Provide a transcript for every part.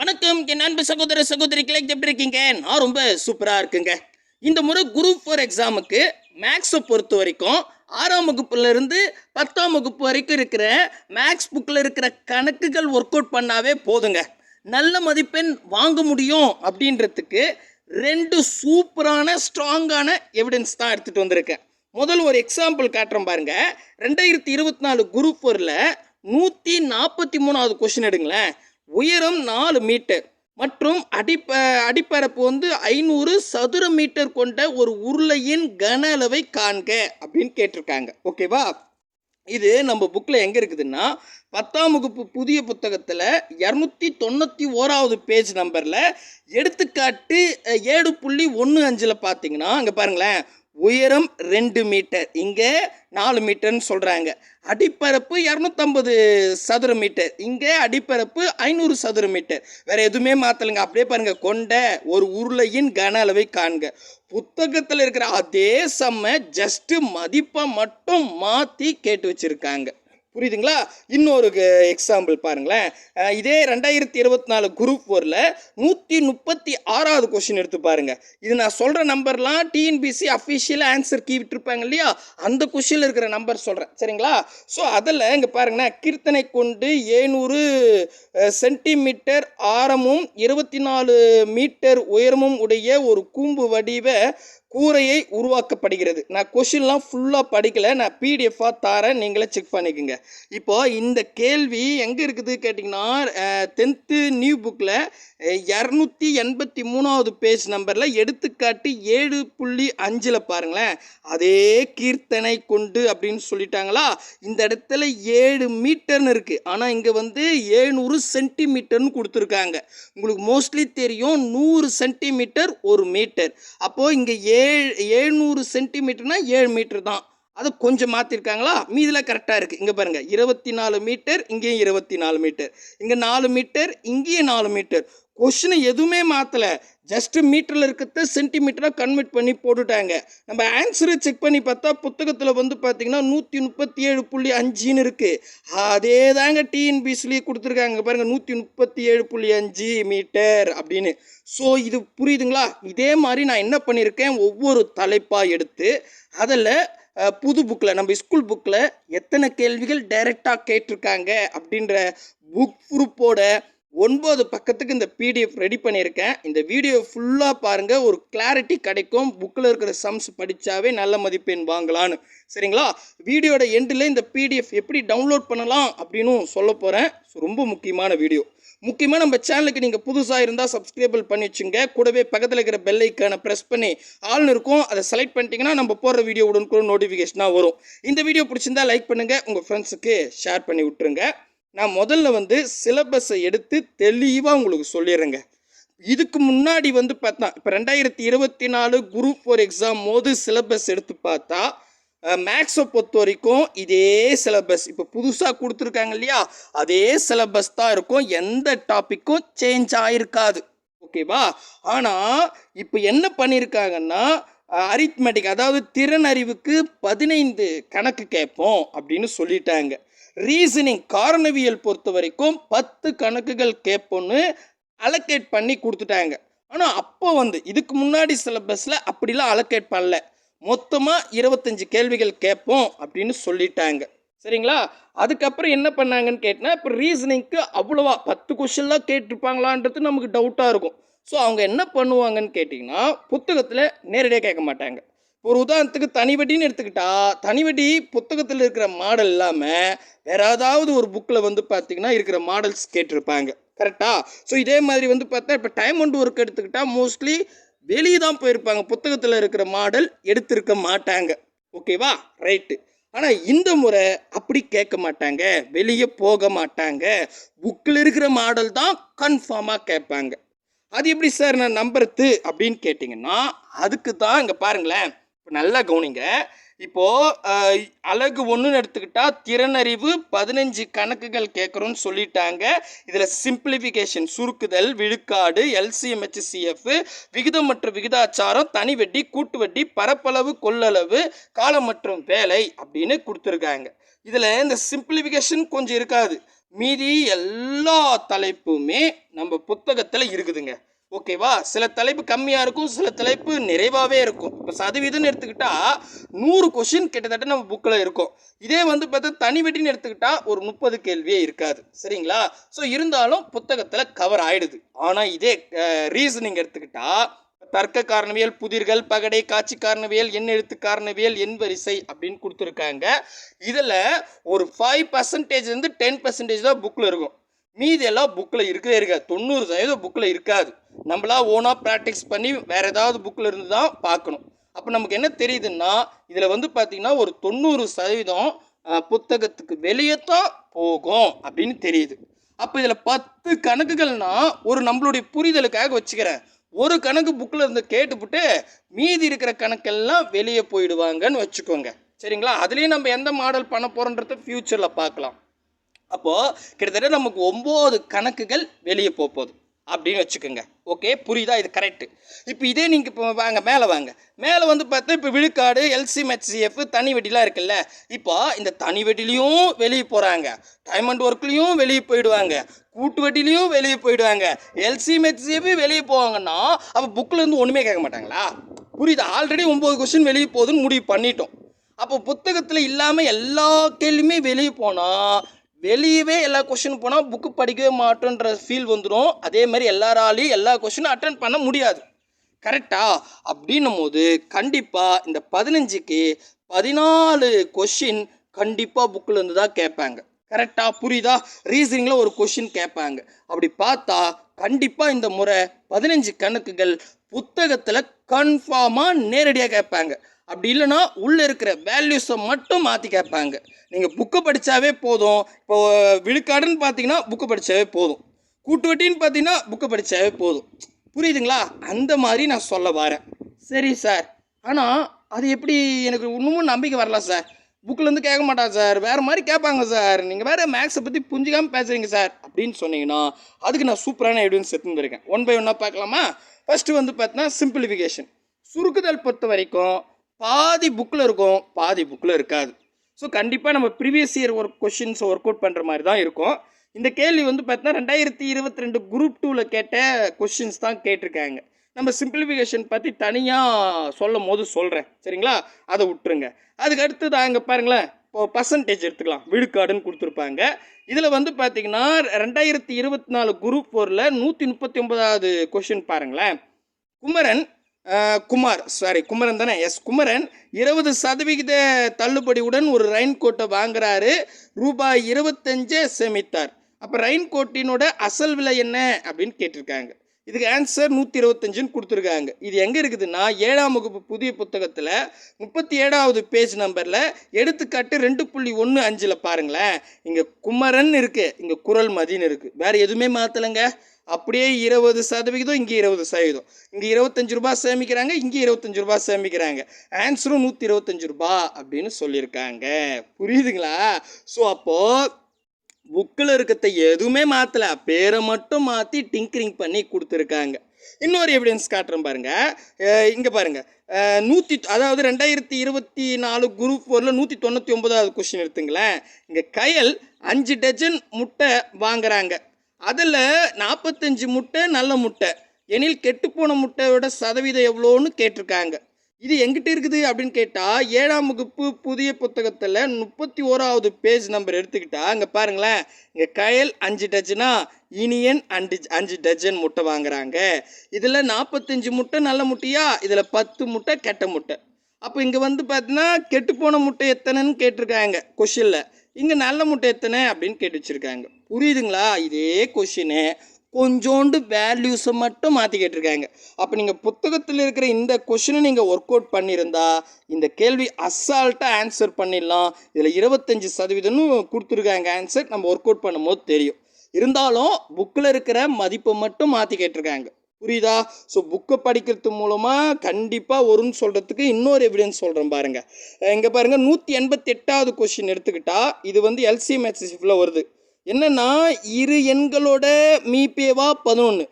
வணக்கம். என் அன்பு சகோதர சகோதரிகளை எப்படி இருக்கீங்க? நான் ரொம்ப சூப்பராக இருக்குங்க. இந்த முறை குரூப் ஃபோர் எக்ஸாமுக்கு மேக்ஸை பொறுத்த வரைக்கும் ஆறாம் வகுப்புலேருந்து பத்தாம் வகுப்பு வரைக்கும் இருக்கிற மேக்ஸ் புக்கில் இருக்கிற கணக்குகள் ஒர்க் அவுட் பண்ணாவே போதுங்க. நல்ல மதிப்பெண் வாங்க முடியும் அப்படின்றதுக்கு ரெண்டு சூப்பரான ஸ்ட்ராங்கான எவிடன்ஸ் தான் எடுத்துகிட்டு வந்திருக்கேன். முதல் ஒரு எக்ஸாம்பிள் காட்டுறேன் பாருங்க. ரெண்டாயிரத்தி இருபத்தி நாலு குரூப் ஃபோரில் நூற்றி நாற்பத்தி மூணாவது கொஷின் எடுங்களேன். உயரம் நாலு மீட்டர் மற்றும் அடிப்ப அடிப்பரப்பு வந்து ஐநூறு சதுர மீட்டர் கொண்ட ஒரு உருளையின் கன அளவை காண்க அப்படின்னு கேட்டிருக்காங்க. ஓகேவா இது நம்ம புக்கில் எங்கே இருக்குதுன்னா பத்தாம் வகுப்பு புதிய புத்தகத்தில் இரநூத்தி தொண்ணூற்றி ஓராவது பேஜ் நம்பரில் எடுத்துக்காட்டு ஏழு புள்ளி ஒன்று அஞ்சில் பார்த்தீங்கன்னா அங்கே பாருங்களேன் உயரம் ரெண்டு மீட்டர். இங்கே நாலு மீட்டர்னு சொல்கிறாங்க அடிப்பரப்பு இரநூத்தம்பது சதுர மீட்டர். இங்கே அடிப்பரப்பு ஐநூறு சதுர மீட்டர். வேறு எதுவுமே மாற்றலைங்க அப்படியே பாருங்கள் கொண்ட ஒரு உருளையின் கன அளவை காண்க. புத்தகத்தில் இருக்கிற அதே செம்ம ஜஸ்ட்டு மதிப்பை மட்டும் மாற்றி கேட்டு வச்சுருக்காங்க. புரியுதுங்களா? இன்னொரு எக்ஸாம்பிள் பாருங்களேன். இதே ரெண்டாயிரத்தி இருபத்தி நாலு குரூப் ஃபோரில் நூற்றி முப்பத்தி ஆறாவது கொஷின் எடுத்து பாருங்க. இது நான் சொல்கிற நம்பர்லாம் டிஎன்பிசி அஃபிஷியலாக ஆன்சர் கீ விட்டுருப்பாங்க இல்லையா? அந்த கொஷினில் இருக்கிற நம்பர் சொல்கிறேன் சரிங்களா? ஸோ அதில் இங்கே பாருங்கண்ணா கீர்த்தனை கொண்டு ஏநூறு சென்டிமீட்டர் ஆரமும் இருபத்தி நாலு மீட்டர் உயரமும் உடைய ஒரு கூம்பு வடிவ கூரையை உருவாக்கப்படுகிறது. நான் கொஷின்லாம் ஃபுல்லாக படிக்கலை. நான் பிடிஎஃபாக தாரேன். நீங்களே செக் பண்ணிக்கோங்க. இப்போ இந்த கேள்வி எங்கே இருக்குது கேட்டிங்கன்னா டென்த்து நியூ புக்கில் இரநூத்தி எண்பத்தி மூணாவது பேஜ் நம்பரில் எடுத்துக்காட்டு ஏழு புள்ளி அஞ்சில் பாருங்களேன். அதே கீர்த்தனை கொண்டு அப்படின்னு சொல்லிட்டாங்களா? இந்த இடத்துல ஏழு மீட்டர்னு இருக்குது ஆனால் இங்கே வந்து ஏழ்நூறு சென்டிமீட்டர்னு கொடுத்துருக்காங்க. உங்களுக்கு மோஸ்ட்லி தெரியும். நூறு சென்டிமீட்டர் ஒரு மீட்டர். அப்போது இங்கே ஏ ஏழு ஏழ்நூறு சென்டிமீட்டர்னா ஏழு மீட்டர் தான். அது கொஞ்சம் மாற்றிருக்காங்களா மீதில் கரெக்டாக இருக்குது இங்கே பாருங்கள் இருபத்தி நாலு மீட்டர் இங்கேயும் இருபத்தி நாலு மீட்டர். இங்கே நாலு மீட்டர் இங்கேயும் நாலு மீட்டர். கொஷினை எதுவுமே மாற்றலை ஜஸ்ட்டு மீட்டரில் இருக்கிறத சென்டிமீட்டராக கன்வெர்ட் பண்ணி போட்டுட்டாங்க. நம்ம ஆன்சரை செக் பண்ணி பார்த்தா புத்தகத்தில் வந்து பார்த்தீங்கன்னா நூற்றி முப்பத்தி ஏழு புள்ளி அஞ்சுன்னு இருக்குது அதே தாங்க டிஎன்பிசிலேயே கொடுத்துருக்காங்க. பாருங்கள் நூற்றி முப்பத்தி ஏழு புள்ளி அஞ்சு மீட்டர் அப்படின்னு. ஸோ இது புரியுதுங்களா? இதே மாதிரி நான் என்ன பண்ணியிருக்கேன்? ஒவ்வொரு தலைப்பாக எடுத்து அதில் புது புக்கில் நம்ம ஸ்கூல் புக்கில் எத்தனை கேள்விகள் டைரெக்டாக கேட்டிருக்காங்க அப்படின்ற புக் குரூப்போட ஒன்பது பக்கத்துக்கு இந்த பிடிஎஃப் ரெடி பண்ணியிருக்கேன். இந்த வீடியோ ஃபுல்லாக பாருங்கள் ஒரு கிளாரிட்டி கிடைக்கும். புக்கில் இருக்கிற சம்ஸ் படித்தாவே நல்ல மதிப்பெண் வாங்கலான்னு. சரிங்களா? வீடியோட எண்டில் இந்த பிடிஎஃப் எப்படி டவுன்லோட் பண்ணலாம் அப்படின்னு சொல்ல போகிறேன் ஸோ ரொம்ப முக்கியமான வீடியோ முக்கியமாக நம்ம சேனலுக்கு நீங்கள் புதுசாக இருந்தால் சப்ஸ்கிரைபிள் பண்ணி வச்சுங்க. கூடவே பக்கத்தில் இருக்கிற பெல் ஐக்கானை ப்ரெஸ் பண்ணி ஆள்னு இருக்கும். அதை செலக்ட் பண்ணிட்டீங்கன்னா நம்ம போடுற வீடியோ உடனுக்குடன் நோட்டிஃபிகேஷனாக வரும். இந்த வீடியோ பிடிச்சிருந்தா லைக் பண்ணுங்கள் உங்கள் ஃப்ரெண்ட்ஸுக்கு ஷேர் பண்ணி விட்டுருங்க. நான் முதல்ல வந்து சிலபஸை எடுத்து தெளிவாக உங்களுக்கு சொல்லிடுறேங்க. இதுக்கு முன்னாடி வந்து பார்த்தா இப்போ ரெண்டாயிரத்தி இருபத்தி நாலு குரூப் ஃபோர் எக்ஸாம் போது சிலபஸ் எடுத்து பார்த்தா மேக்ஸை பொறுத்த வரைக்கும் இதே சிலபஸ் இப்போ புதுசாக கொடுத்துருக்காங்க இல்லையா? அதே சிலபஸ் தான் இருக்கும். எந்த டாப்பிக்கும் சேஞ்ச் ஆகிருக்காது ஓகேவா ஆனால் இப்போ என்ன பண்ணியிருக்காங்கன்னா அரித்மெட்டிக் அதாவது திறன் அறிவுக்கு பதினைந்து கணக்கு கேட்போம் அப்படின்னு சொல்லிட்டாங்க. ரீசனிங் காரணவியல் பொறுத்த வரைக்கும் பத்து கணக்குகள் கேட்போன்னு அலோகேட் பண்ணி கொடுத்துட்டாங்க. ஆனால் அப்போ வந்து இதுக்கு முன்னாடி சிலபஸில் அப்படிலாம் அலோகேட் பண்ணல. மொத்தமாக இருபத்தஞ்சி கேள்விகள் கேட்போம் அப்படின்னு சொல்லிட்டாங்க. சரிங்களா? அதுக்கப்புறம் என்ன பண்ணாங்கன்னு கேட்டால் இப்போ ரீசனிங்க்கு அவ்வளோவா பத்து கொஷின்லாம் கேட்டிருப்பாங்களான்றது நமக்கு டவுட்டாக இருக்கும். ஸோ அவங்க என்ன பண்ணுவாங்கன்னு கேட்டிங்கன்னா புத்தகத்தில் நேரடியாக கேட்க மாட்டாங்க. ஒரு உதாரணத்துக்கு தனிவட்டின்னு எடுத்துக்கிட்டா தனிவட்டி புத்தகத்தில் இருக்கிற மாடல் இல்லாமல் வேற ஏதாவது ஒரு புக்கில் வந்து பார்த்தீங்கன்னா இருக்கிற மாடல்ஸ் கேட்டிருப்பாங்க. கரெக்டா ஸோ இதே மாதிரி வந்து பார்த்தா இப்போ டைம் அண்ட் ஒர்க் எடுத்துக்கிட்டால் மோஸ்ட்லி வெளியே தான் போயிருப்பாங்க. புத்தகத்தில் இருக்கிற மாடல் எடுத்திருக்க மாட்டாங்க. ஓகேவா ரைட்டு ஆனால் இந்த முறை அப்படி கேட்க மாட்டாங்க. வெளியே போக மாட்டாங்க. புக்கில் இருக்கிற மாடல் தான் கன்ஃபார்மாக கேட்பாங்க. அது எப்படி சார் நான் நம்புறது அப்படின்னு கேட்டிங்கன்னா அதுக்கு தான் இங்கே பாருங்களேன். இப்போ நல்லா கவனிங்க. இப்போது அழகு ஒன்றுன்னு எடுத்துக்கிட்டால் திறனறிவு பதினஞ்சு கணக்குகள் கேட்குறோன்னு சொல்லிட்டாங்க. இதில் சிம்பிளிஃபிகேஷன் சுருக்குதல் விழுக்காடு எல்சிஎம்ஹெச்சிஎஃப் விகிதம் மற்றும் விகிதாச்சாரம் தனி வட்டி கூட்டு வட்டி பரப்பளவு கொள்ளளவு காலம் மற்றும் வேலை அப்படின்னு கொடுத்துருக்காங்க. இதில் இந்த சிம்பிளிஃபிகேஷன் கொஞ்சம் இருக்காது. மீதி எல்லா தலைப்புமே நம்ம புத்தகத்தில் இருக்குதுங்க. ஓகேவா? சில தலைப்பு கம்மியாக இருக்கும் சில தலைப்பு நிறைவாகவே இருக்கும். இப்போ சதவீதம்னு எடுத்துக்கிட்டா நூறு கொஷின் கிட்டத்தட்ட நம்ம புக்கில் இருக்கும். இதே வந்து பார்த்தா தனி வெட்டின்னு எடுத்துக்கிட்டா ஒரு முப்பது கேள்வியே இருக்காது. சரிங்களா? ஸோ இருந்தாலும் புத்தகத்தில் கவர் ஆகிடுது ஆனால் இதே ரீசனிங் எடுத்துக்கிட்டா தர்க்க காரணவியல் புதிர்கள் பகடை காட்சி காரணவியல் எண் எழுத்து காரணவியல் எண் வரிசை அப்படின்னு கொடுத்துருக்காங்க. இதில் ஒரு ஃபைவ் பர்சன்டேஜ் வந்து டென் பர்சன்டேஜ் தான் புக்கில் இருக்கும். மீதி எல்லாம் புக்கில் இருக்கவே இருக்காது. தொண்ணூறு சதவீதம் புக்கில் இருக்காது. நம்மளா ஓனாக ப்ராக்டிஸ் பண்ணி வேறு ஏதாவது புக்கில் இருந்து தான் பார்க்கணும். அப்போ நமக்கு என்ன தெரியுதுன்னா இதில் வந்து பார்த்திங்கன்னா ஒரு தொண்ணூறு சதவீதம் புத்தகத்துக்கு வெளியே தான் போகும் அப்படின்னு தெரியுது. அப்போ இதில் பத்து கணக்குகள்னா ஒரு நம்மளுடைய புரிதலுக்காக வச்சுக்கிறேன். ஒரு கணக்கு புக்கில் இருந்து கேட்டுப்புட்டு மீதி இருக்கிற கணக்கெல்லாம் வெளியே போயிடுவாங்கன்னு வச்சுக்கோங்க. சரிங்களா? அதுலேயும் நம்ம எந்த மாடல் பண்ண போகிறோன்றத ஃப்யூச்சரில் பார்க்கலாம். அப்போது கிட்டத்தட்ட நமக்கு ஒம்பது கணக்குகள் வெளியே போகுது. அப்படின்னு வச்சுக்கோங்க. ஓகே புரியுதா? இது கரெக்டு இப்போ இதே நீங்கள் இப்போ வாங்க மேலே வாங்க. மேலே வந்து பார்த்தா இப்போ விழுக்காடு எல்சிமெச்சிஎஃப் தனி வெட்டிலாம் இருக்குல்ல. இப்போ இந்த தனி வெட்டிலையும் வெளியே போகிறாங்க டைமண்ட் ஒர்க்லேயும் வெளியே போயிடுவாங்க. கூட்டு வெட்டிலையும் வெளியே போயிடுவாங்க. எல்சிமெச்சிஎஃப் வெளியே போவாங்கன்னா அப்போ புக்கில் இருந்து ஒன்றுமே கேட்க மாட்டாங்களா? புரியுதா? ஆல்ரெடி ஒம்பது கொஸ்டின் வெளியே போகுதுன்னு முடிவு பண்ணிட்டோம். அப்போ புத்தகத்தில் இல்லாமல் எல்லா கேள்வியுமே வெளியே போனால் வெளியவே எல்லா கொஷின் போனால் புக்கு படிக்கவே மாட்டோன்ற ஃபீல் வந்துடும் அதே மாதிரி எல்லாராலையும் எல்லா கொஷினும் அட்டன் பண்ண முடியாது. கரெக்டா அப்படின்னும் போது கண்டிப்பாக இந்த பதினஞ்சுக்கு பதினாலு கொஷின் கண்டிப்பாக புக்கில் இருந்து தான் கேட்பாங்க. கரெக்டாக புரியுதா? ரீசனிங்கில் ஒரு கொஷின் கேட்பாங்க. அப்படி பார்த்தா கண்டிப்பாக இந்த முறை பதினஞ்சு கணக்குகள் புத்தகத்தில் கன்ஃபார்மாக நேரடியாக கேட்பாங்க. அப்படி இல்லைன்னா உள்ளே இருக்கிற வேல்யூஸை மட்டும் மாற்றி கேட்பாங்க. நீங்கள் புக்கை படித்தாவே போதும். இப்போ விழுக்காடுன்னு பார்த்தீங்கன்னா புக்கை படித்தாவே போதும். கூட்டு வட்டின்னு பார்த்தீங்கன்னா புக்கை படித்தாவே போதும். புரியுதுங்களா? அந்த மாதிரி நான் சொல்ல வரேன். சரி சார் ஆனால் அது எப்படி எனக்கு இன்னமும் நம்பிக்கை வரல சார் புக்கிலேருந்து கேட்க மாட்டான் சார் வேறு மாதிரி கேட்பாங்க சார் நீங்கள் வேறு மேக்ஸை பற்றி புரிஞ்சிக்காமல் பேசுகிறீங்க சார் அப்படின்னு சொன்னீங்கன்னா அதுக்கு நான் சூப்பரான எவிடன்ஸ் எடுத்துன்னு இருக்கேன் ஒன் பை ஒன்னாக பார்க்கலாமா? ஃபஸ்ட்டு வந்து பார்த்தீங்கன்னா சிம்பிளிஃபிகேஷன் சுருக்குதல் பொறுத்த வரைக்கும் பாதி புக்கில் இருக்கும் பாதி புக்கில் இருக்காது. ஸோ கண்டிப்பாக நம்ம previous year work questions work out பண்ணுற மாதிரி தான் இருக்கும். இந்த கேள்வி வந்து பார்த்தீங்கன்னா ரெண்டாயிரத்தி இருபத்தி ரெண்டு குரூப் டூவில் கேட்ட கொஷின்ஸ் தான் கேட்டிருக்காங்க. நம்ம சிம்பிளிஃபிகேஷன் பற்றி தனியாக சொல்லும் போது சொல்கிறேன் சரிங்களா? அதை விட்டுருங்க. அதுக்கு அடுத்தது அங்கே பாருங்களேன். இப்போ பர்சன்டேஜ் எடுத்துக்கலாம். விழுக்காடுன்னு கொடுத்துருப்பாங்க. இதில் வந்து பார்த்தீங்கன்னா ரெண்டாயிரத்தி இருபத்தி நாலு குரூப் ஃபோரில் நூற்றி முப்பத்தி ஒன்பதாவது கொஷின் பாருங்களேன். குமரன் குமார் சாரி குமரன் தானே? எஸ் குமரன் இருபது சதவிகித தள்ளுபடியுடன் ஒரு ரெயின் கோட்டை வாங்குறாரு. ரூபாய் இருபத்தஞ்சு சேமித்தார். அப்போ ரெயின் கோட்டினோட அசல் விலை என்ன அப்படின்னு கேட்டிருக்காங்க. இதுக்கு ஆன்சர் நூற்றி இருபத்தஞ்சுன்னு கொடுத்துருக்காங்க. இது எங்கே இருக்குதுன்னா ஏழாம் வகுப்பு புதிய புத்தகத்தில் முப்பத்தி ஏழாவது பேஜ் நம்பரில் எடுத்துக்காட்டு ரெண்டு புள்ளி ஒன்று அஞ்சில் பாருங்களேன். இங்கே குமரன் இருக்குது இங்கே குரல் மதின்னு இருக்குது வேறு எதுவுமே மாற்றலைங்க அப்படியே இருபது சதவிகிதம் இங்கே இருபது சதவீதம் இங்கே இருபத்தஞ்சு ரூபாய் சேமிக்கிறாங்க இங்கே இருபத்தஞ்சு ரூபாய் சேமிக்கிறாங்க. ஆன்சரும் நூற்றி இருபத்தஞ்சு ரூபா அப்படின்னு சொல்லியிருக்காங்க. புரியுதுங்களா? ஸோ அப்போது புக்கில் இருக்கிறத எதுவுமே மாற்றலை பேரை மட்டும் மாற்றி டிங்கரிங் பண்ணி கொடுத்துருக்காங்க. இன்னொரு எவிடன்ஸ் காட்டுறேன் பாருங்க. இங்கே பாருங்க. நூற்றி அதாவது ரெண்டாயிரத்தி இருபத்தி நாலு குரூப் ஃபோரில் நூற்றி தொண்ணூற்றி ஒன்பதாவது கொஷின் எடுத்துங்களேன். இங்கே கயல் அஞ்சு டஜன் முட்டை வாங்குறாங்க. அதில் நாற்பத்தஞ்சு முட்டை நல்ல முட்டை. எனில் கெட்டுப்போன முட்டையோட சதவீதம் எவ்வளோன்னு கேட்டிருக்காங்க. இது எங்கிட்ட இருக்குது அப்படின்னு கேட்டால் ஏழாம் வகுப்பு புதிய புத்தகத்தில் முப்பத்தி ஓராவது பேஜ் நம்பர் எடுத்துக்கிட்டா அங்கே பாருங்களேன். இங்கே கயல் அஞ்சு டஜனா இனியன் அஞ்சு அஞ்சு டஜன் முட்டை வாங்குறாங்க. இதில் நாற்பத்தஞ்சு முட்டை நல்ல முட்டையா? இதில் பத்து முட்டை கெட்ட முட்டை. அப்போ இங்கே வந்து பார்த்தீங்கன்னா கெட்டுப்போன முட்டை எத்தனைன்னு கேட்டிருக்காங்க கொஷினில் இங்கே நல்ல முட்டை எத்தனை அப்படின்னு கேட்டு வச்சுருக்காங்க. புரியுதுங்களா? இதே கொஷினு கொஞ்சோண்டு வேல்யூஸை மட்டும் மாற்றி கேட்டிருக்காங்க. அப்போ நீங்கள் புத்தகத்தில் இருக்கிற இந்த கொஷினை நீங்கள் ஒர்க் அவுட் பண்ணியிருந்தா இந்த கேள்வி அசால்ட்டாக ஆன்சர் பண்ணிடலாம். இதில் இருபத்தஞ்சி சதவீதம்னு கொடுத்துருக்காங்க ஆன்சர் நம்ம ஒர்க் அவுட் பண்ணும்போது தெரியும். இருந்தாலும் புக்கில் இருக்கிற மதிப்பை மட்டும் மாற்றி கேட்டிருக்காங்க. புரியுதா? ஸோ புக்கை படிக்கிறது மூலமாக கண்டிப்பாக வரும்னு சொல்கிறதுக்கு இன்னொரு எவிடன்ஸ் சொல்கிறேன் பாருங்கள் இங்கே பாருங்கள் நூற்றி எண்பத்தி எட்டாவது கொஷின் எடுத்துக்கிட்டால் இது வந்து எல்சி மேட்சிஃபில் வருது. என்னன்னா இரு எண்களோட மீபேவா பதினொன்று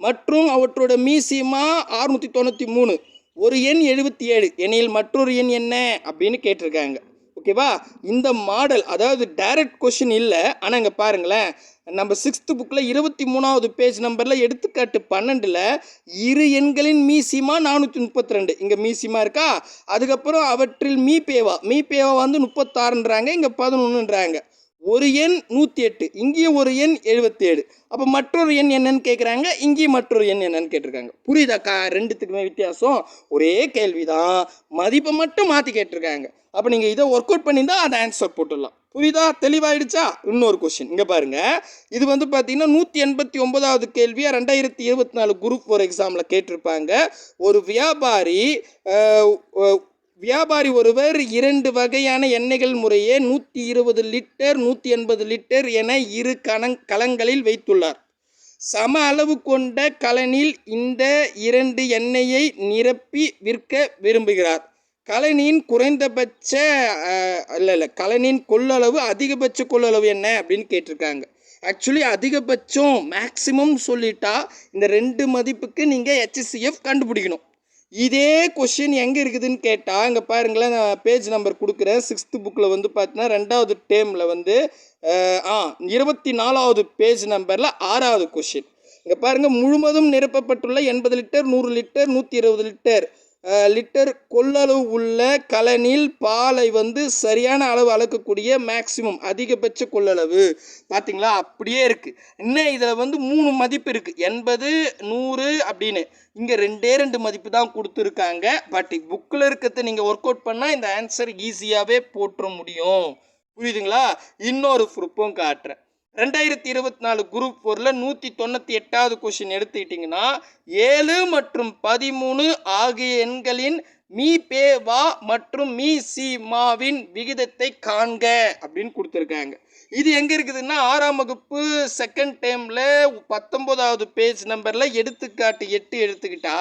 மற்றும் அவற்றோட மீசியமா அறுநூற்றி தொண்ணூற்றி மூணு ஒரு எண் எழுபத்தி ஏழு எனில் மற்றொரு எண் என்ன? அப்படின்னு கேட்டிருக்காங்க. ஓகேவா இந்த மாடல் அதாவது டைரக்ட் கொஷின் இல்லை ஆனால் இங்கே பாருங்களேன். நம்ம சிக்ஸ்த்து புக்கில் இருபத்தி மூணாவது பேஜ் நம்பரில் எடுத்துக்காட்டு பன்னெண்டில் இரு எண்களின் மீசிமா நானூற்றி முப்பத்தி ரெண்டு இங்கே மீசிமா இருக்கா? அதுக்கப்புறம் அவற்றில் மீ பேவா மீ பேவா வந்து முப்பத்தாறுன்றாங்க இங்கே பதினொன்றுன்றாங்க ஒரு எண் நூற்றி எட்டு இங்கேயும் ஒரு எண் எழுபத்தேழு அப்போ மற்றொரு எண் என்னன்னு கேட்குறாங்க இங்கேயும் மற்றொரு எண் என்னன்னு கேட்டிருக்காங்க. புரியுதாக்கா ரெண்டுத்துக்குமே வித்தியாசம். ஒரே கேள்வி தான் மதிப்பை மட்டும் மாற்றி கேட்டிருக்காங்க. அப்போ நீங்கள் இதை ஒர்க் அவுட் பண்ணியிருந்தா அதை ஆன்சர் போட்டுடலாம். புரியுதா? தெளிவாயிடுச்சா? இன்னொரு கொஷின் இங்கே பாருங்கள் இது வந்து பார்த்தீங்கன்னா நூற்றி எண்பத்தி ஒன்பதாவது கேள்வியாக ரெண்டாயிரத்தி இருபத்தி நாலு குரூப் ஃபோர் எக்ஸாமில் கேட்டிருப்பாங்க. ஒரு வியாபாரி வியாபாரி ஒருவர் இரண்டு வகையான எண்ணெய்கள் முறையே நூற்றி இருபது லிட்டர் நூற்றி எண்பது லிட்டர் என இரு கணங் கலங்களில் வைத்துள்ளார். சம அளவு கொண்ட கலனில் இந்த இரண்டு எண்ணெயை நிரப்பி விற்க விரும்புகிறார். கலனின் குறைந்தபட்ச இல்லை இல்லை கலனின் கொள்ளளவு அதிகபட்ச கொள்ளளவு என்ன அப்படின்னு கேட்டிருக்காங்க. ஆக்சுவலி அதிகபட்சம் மேக்சிமம் சொல்லிட்டா இந்த ரெண்டு மதிப்புக்கு நீங்கள் ஹெச்சிஎஃப் கண்டுபிடிக்கணும். இதே கொஷின் எங்கே இருக்குதுன்னு கேட்டால் அங்கே பாருங்களேன் நான் பேஜ் நம்பர் கொடுக்குறேன். சிக்ஸ்த்து புக்கில் வந்து பார்த்தீங்கன்னா ரெண்டாவது டேமில் வந்து ஆ இருபத்தி நாலாவது பேஜ் நம்பரில் ஆறாவது கொஷின் இங்கே பாருங்கள் முழுவதும் நிரப்பப்பட்டுள்ள எண்பது லிட்டர் நூறு லிட்டர் நூற்றி இருபது லிட்டர் லிட்டர் கொள்ளளவு உள்ள கலனில் பாலை வந்து சரியான அளவு அளக்கக்கூடிய மேக்சிமம் அதிகபட்ச கொள்ளளவு. பார்த்தீங்களா அப்படியே இருக்குது இன்னும் இதில் வந்து மூணு மதிப்பு இருக்குது எண்பது நூறு அப்படின்னு. இங்கே ரெண்டே ரெண்டு மதிப்பு தான் கொடுத்துருக்காங்க. பட் புக்கில் இருக்கிறத நீங்கள் ஒர்க் அவுட் பண்ணால் இந்த ஆன்சர் ஈஸியாகவே போட்டுற முடியும். புரியுதுங்களா? இன்னொரு ப்ரூஃபும் காட்டுறேன். ரெண்டாயிரத்தி இருபத்தி நாலு குரூப் ஃபோரில் நூற்றி தொண்ணூற்றி எட்டாவது கொஷின் எடுத்துக்கிட்டிங்கன்னா ஏழு மற்றும் பதிமூணு ஆகிய எண்களின் மீ பே வா மற்றும் மீ சி மாவின் விகிதத்தை காண்க அப்படின்னு கொடுத்துருக்காங்க. இது எங்கே இருக்குதுன்னா ஆறாம் வகுப்பு செகண்ட் டைமில் பத்தொம்போதாவது பேஜ் நம்பரில் எடுத்துக்காட்டு எட்டு எடுத்துக்கிட்டா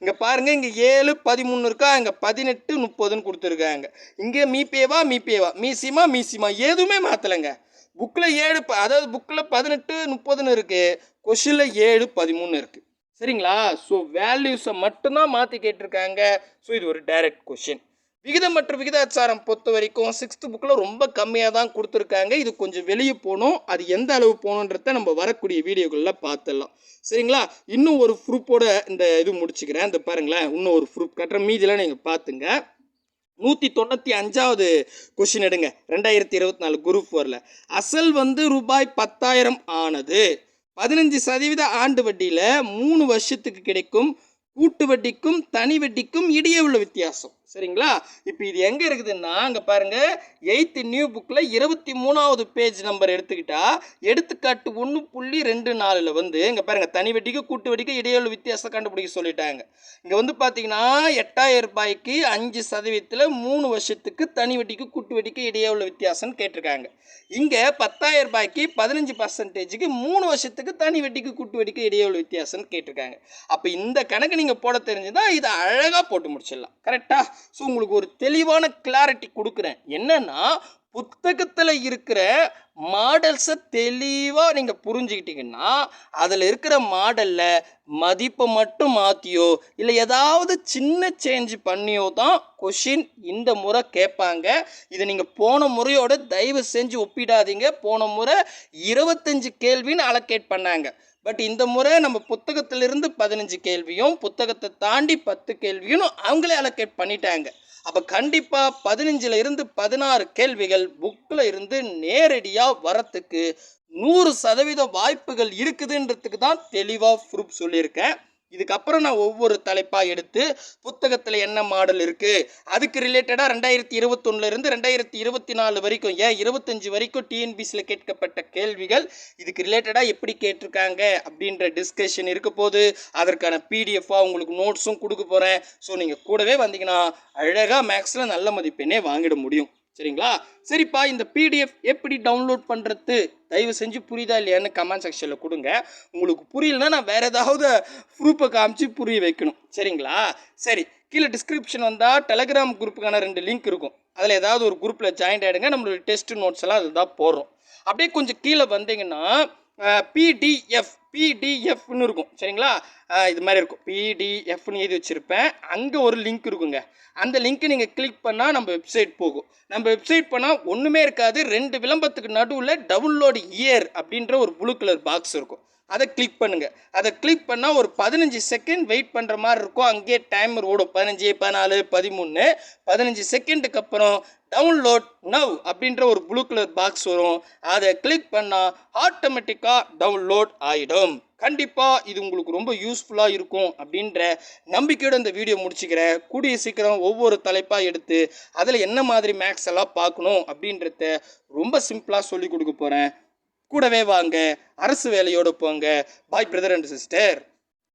இங்கே பாருங்கள் இங்கே ஏழு பதிமூணு இருக்கா இங்கே பதினெட்டு முப்பதுன்னு கொடுத்துருக்காங்க. இங்கே மீ பேவா மீ பேவா மீசிமா மீசிமா எதுவுமே மாற்றலைங்க புக்கில் ஏழு ப- அதாவது புக்கில் பதினெட்டு முப்பதுன்னு இருக்குது கொஷினில் ஏழு பதிமூணு இருக்குது சரிங்களா? ஸோ வேல்யூஸை மட்டும்தான் மாற்றி கேட்டிருக்காங்க. ஸோ இது ஒரு டைரக்ட் கொஷின் விகிதம் மற்றும் விகிதாச்சாரம் பொறுத்த வரைக்கும் சிக்ஸ்த்து புக்கில் ரொம்ப கம்மியாக தான் கொடுத்துருக்காங்க. இது கொஞ்சம் வெளியே போகணும். அது எந்த அளவு போகணுன்றத நம்ம வரக்கூடிய வீடியோகளில் பார்த்துடலாம் சரிங்களா? இன்னும் ஒரு ப்ரூஃபோட இந்த இது முடிச்சுக்கிறேன். இந்த பாருங்களேன். இன்னும் ஒரு ப்ரூஃப் கட்டுற மீதிலாம் நீங்கள் பார்த்துங்க நூற்றி தொண்ணூற்றி அஞ்சாவது கொஷின் எடுங்க. ரெண்டாயிரத்தி இருபத்தி நாலு குரூப் ஃபோரில் அசல் வந்து ரூபாய் பத்தாயிரம் ஆனது. பதினஞ்சு சதவீத ஆண்டு வட்டியில் மூணு வருஷத்துக்கு கிடைக்கும் கூட்டு வட்டிக்கும் தனி வட்டிக்கும் இடையே உள்ள வித்தியாசம். சரிங்களா? இப்போ இது எங்கே இருக்குதுன்னா அங்கே பாருங்க எயித்து நியூ புக்கில் இருபத்தி மூணாவது பேஜ் நம்பர் எடுத்துக்கிட்டா எடுத்துக்காட்டு ஒன்று புள்ளி ரெண்டு நாலில் வந்து இங்கே பாருங்க தனி வெட்டிக்கு கூட்டு வெட்டிக்கு இடையில வித்தியாசம் கண்டுபிடிக்க சொல்லிட்டாங்க. இங்கே வந்து பார்த்தீங்கன்னா எட்டாயிரம் ரூபாய்க்கு அஞ்சு சதவீதத்தில் மூணு வருஷத்துக்கு தனி வெட்டிக்கு கூட்டு வெட்டிக்கு இடையே உள்ள வித்தியாசம்னு கேட்டிருக்காங்க. இங்கே பத்தாயிரம் ரூபாய்க்கு பதினஞ்சு பர்சன்டேஜுக்கு மூணு வருஷத்துக்கு தனி வெட்டிக்கு கூட்டு வெட்டிக்கு இடையே உள்ள வித்தியாசம்னு கேட்டிருக்காங்க. அப்போ இந்த கணக்கு நீங்கள் போட தெரிஞ்சுதான் இதை அழகாக போட்டு முடிச்சிடலாம். கரெக்டாக ஸோ உங்களுக்கு ஒரு தெளிவான கிளாரிட்டி கொடுக்குறேன். என்னன்னா புத்தகத்தில் இருக்கிற மாடல்ஸை தெளிவாக நீங்கள் புரிஞ்சுக்கிட்டீங்கன்னா அதில் இருக்கிற மாடலில் மதிப்பை மட்டும் மாற்றியோ இல்லை ஏதாவது சின்ன சேஞ்ச் பண்ணியோ தான் கொஷின் இந்த முறை கேட்பாங்க. இதை நீங்கள் போன முறையோட தயவு செஞ்சு ஒப்பிடாதீங்க. போன முறை இருபத்தஞ்சு கேள்வின்னு அலோகேட் பண்ணாங்க. பட் இந்த முறை நம்ம புத்தகத்திலிருந்து பதினஞ்சு கேள்வியும் புத்தகத்தை தாண்டி பத்து கேள்வியும் அவங்களே அலோகேட் பண்ணிட்டாங்க. அப்போ கண்டிப்பாக பதினஞ்சில் இருந்து பதினாறு கேள்விகள் புக்கில் இருந்து நேரடியாக வரத்துக்கு நூறு சதவீத வாய்ப்புகள் இருக்குதுன்றதுக்கு தான் தெளிவாக ப்ரூஃப் சொல்லியிருக்கேன். இதுக்கப்புறம் நான் ஒவ்வொரு தலைப்பாக எடுத்து புத்தகத்தில் என்ன மாடல் இருக்குது அதுக்கு ரிலேட்டடாக ரெண்டாயிரத்தி இருபத்தொன்னுலேருந்து ரெண்டாயிரத்தி இருபத்தி நாலு வரைக்கும் ஏன் இருபத்தஞ்சு வரைக்கும் டிஎன்பிசியில் கேட்கப்பட்ட கேள்விகள் இதுக்கு ரிலேட்டடாக எப்படி கேட்டிருக்காங்க அப்படின்ற டிஸ்கஷன் இருக்க போது அதற்கான பிடிஎஃபாக உங்களுக்கு நோட்ஸும் கொடுக்க போகிறேன் ஸோ நீங்கள் கூடவே வந்தீங்கன்னா அழகாக மேக்ஸில் நல்ல மதிப்பெண்ணே வாங்கிட முடியும். சரிங்களா? சரிப்பா இந்த பிடிஎஃப் எப்படி டவுன்லோட் பண்ணுறது தயவு செஞ்சு புரியுதா இல்லையான்னு கமெண்ட் செக்ஷனில் கொடுங்க. உங்களுக்கு புரியலன்னா நான் வேறு ஏதாவது ப்ரூஃபை காமிச்சு புரிய வைக்கணும். சரிங்களா? சரி கீழே டிஸ்கிரிப்ஷன் வந்தால் டெலகிராம் குரூப்புக்கான ரெண்டு லிங்க் இருக்கும். அதில் ஏதாவது ஒரு குரூப்பில் ஜாயின் ஆகிடுங்க நம்மளோட டெஸ்ட் நோட்ஸ் எல்லாம் அதுதான் போடுறோம். அப்படியே கொஞ்சம் கீழே வந்தீங்கன்னா பிடிஎஃப் பிடிஎஃப்னு இருக்கும். சரிங்களா? இது மாதிரி இருக்கும். பிடிஎஃப்னு எழுதி வச்சுருப்பேன். அங்கே ஒரு லிங்க் இருக்குங்க. அந்த லிங்க்கை நீங்கள் கிளிக் பண்ணால் நம்ம வெப்சைட் போகும். நம்ம வெப்சைட் பண்ணால் ஒன்றுமே இருக்காது. ரெண்டு விளம்பரத்துக்கு நடுவில் டவுன்லோடு இயர் அப்படின்ற ஒரு ப்ளூ கலர் பாக்ஸ் இருக்கும். அதை கிளிக் பண்ணுங்க. அதை கிளிக் பண்ணால் ஒரு பதினஞ்சு செகண்ட் வெயிட் பண்ணுற மாதிரி இருக்கும். அங்கேயே டைமர் ஓடும். பதினஞ்சு பதினாலு பதிமூணு. பதினஞ்சு செகண்டுக்கு அப்புறம் டவுன்லோட் நவ் அப்படின்ற ஒரு ப்ளூ கலர் பாக்ஸ் வரும். அதை கிளிக் பண்ணால் ஆட்டோமேட்டிக்காக டவுன்லோட் ஆகிடும் கண்டிப்பாக இது உங்களுக்கு ரொம்ப யூஸ்ஃபுல்லாக இருக்கும் அப்படின்ற நம்பிக்கையோடு இந்த வீடியோ முடிச்சுக்கிறேன். கூடிய சீக்கிரம் ஒவ்வொரு தலைப்பாக எடுத்து அதில் என்ன மாதிரி மேக்ஸ் எல்லாம் பார்க்கணும் அப்படின்றத ரொம்ப சிம்பிளாக சொல்லி கொடுக்க போகிறேன் கூடவே வாங்க அரசு வேலையோடு போங்க. பாய் பிரதர் அண்ட் சிஸ்டர்